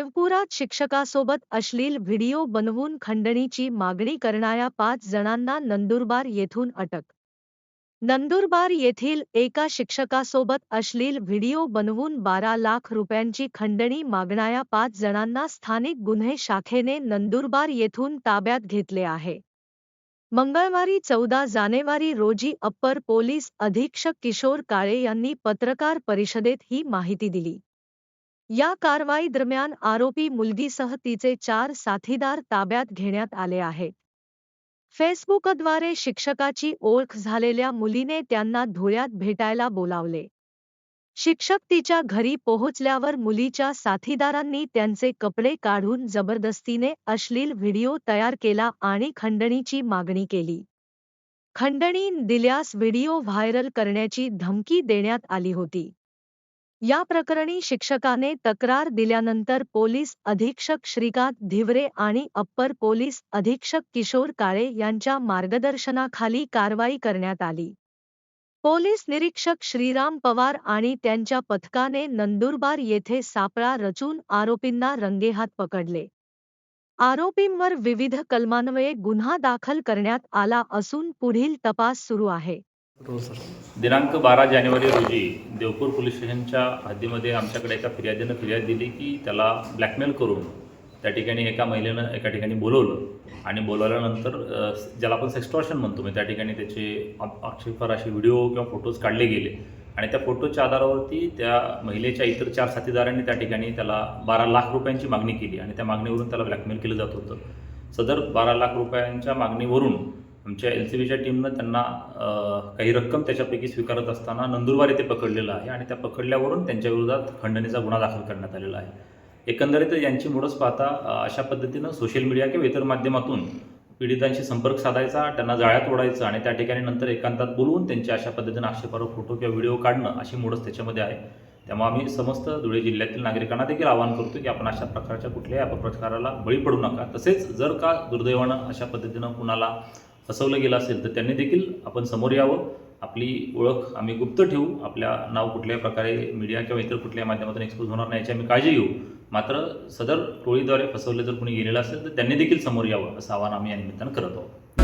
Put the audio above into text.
देवपुरात शिक्षकासोबत अश्लील व्हिडिओ बनवून खंडणीची मागणी करणाऱ्या पाच जणांना नंदुरबार येथून अटक. नंदुरबार येथील एका शिक्षकासोबत अश्लील व्हिडिओ बनवून बारा लाख रुपयांची खंडणी मागणाऱ्या पाच जणांना स्थानिक गुन्हे शाखेने नंदुरबार येथून ताब्यात घेतले आहे. मंगळवारी चौदा जानेवारी रोजी अप्पर पोलीस अधीक्षक किशोर काळे यांनी पत्रकार परिषदेत ही माहिती दिली. या कारवाई दरम्यान आरोपी मुलगीसह तिचे चार साथीदार ताब्यात घेण्यात आले आहेत. फेसबुकद्वारे शिक्षकाची ओळख झालेल्या मुलीने त्यांना धुळ्यात भेटायला बोलावले. शिक्षक तिच्या घरी पोहोचल्यावर मुलीच्या साथीदारांनी त्यांचे कपडे काढून जबरदस्तीने अश्लील व्हिडिओ तयार केला आणि खंडणीची मागणी केली. खंडणी दिल्यास व्हिडिओ व्हायरल करण्याची धमकी देण्यात आली होती. या प्रकरणी शिक्षकाने तक्रार दिल्यानंतर पोलीस अधीक्षक श्रीकांत धिवरे आणि अप्पर पोलीस अधीक्षक किशोर काळे यांच्या मार्गदर्शनाखाली कारवाई करण्यात आली. पोलीस निरीक्षक श्रीराम पवार आणि त्यांच्या पथकाने नंदुरबार येथे सापळा रचून आरोपींना रंगेहात पकडले. आरोपींवर विविध कलमान्वये गुन्हा दाखल करण्यात आला असून पुढील तपास सुरू आहे. दिनांक बारा जानेवारी रोजी देवपूर पोलीस स्टेशनच्या हद्दीमध्ये आमच्याकडे एका फिर्यादीनं फिर्याद दिली की त्याला ब्लॅकमेल करून त्या ठिकाणी एका महिलेनं एका ठिकाणी बोलवलं. आणि बोलवल्यानंतर ज्याला आपण सेक्स्टॉर्शन म्हणतो म्हणजे त्या ठिकाणी त्याचे आ- आक्षेपार असे व्हिडिओ किंवा फोटोज काढले गेले. आणि त्या फोटोच्या आधारावरती त्या महिलेच्या इतर चार साथीदारांनी त्या ठिकाणी त्याला बारा लाख रुपयांची मागणी केली. आणि त्या मागणीवरून त्याला ब्लॅकमेल केलं जात होतं. सदर बारा लाख रुपयांच्या मागणीवरून आमच्या एल सी बीच्या टीमनं त्यांना काही रक्कम त्याच्यापैकी स्वीकारत असताना नंदुरबार येथे पकडलेलं आहे आणि त्या पकडल्यावरून त्यांच्या विरोधात खंडणीचा गुन्हा दाखल करण्यात आलेला आहे. एकंदरीत यांची मुळंच पाहता अशा पद्धतीनं सोशल मीडिया किंवा इतर माध्यमातून पीडितांशी संपर्क साधायचा त्यांना जाळ्यात ओढायचं आणि त्या ठिकाणी नंतर एकांतात बोलवून त्यांच्या अशा पद्धतीनं आक्षेपार्ह फोटो किंवा व्हिडिओ काढणं अशी मुळच त्याच्यामध्ये आहे. त्यामुळे आम्ही समस्त धुळे जिल्ह्यातील नागरिकांना देखील आवाहन करतो की आपण अशा प्रकारच्या कुठल्याही अपप्रकाराला बळी पडू नका. तसेच जर का दुर्दैवानं अशा पद्धतीनं कुणाला फसवलं गेलं असेल तर त्यांनी देखील आपण समोर यावं. आपली ओळख आम्ही गुप्त ठेवू. आपल्या नाव कुठल्याही प्रकारे मीडिया किंवा इतर कुठल्याही माध्यमातून एक्सपोज होणार नाही याची आम्ही काळजी घेऊ. मात्र सदर टोळीद्वारे फसवले जर कोणी गेलेलं असेल तर त्यांनी देखील समोर यावं असं आवाहन आम्ही या निमित्तानं करत आहोत.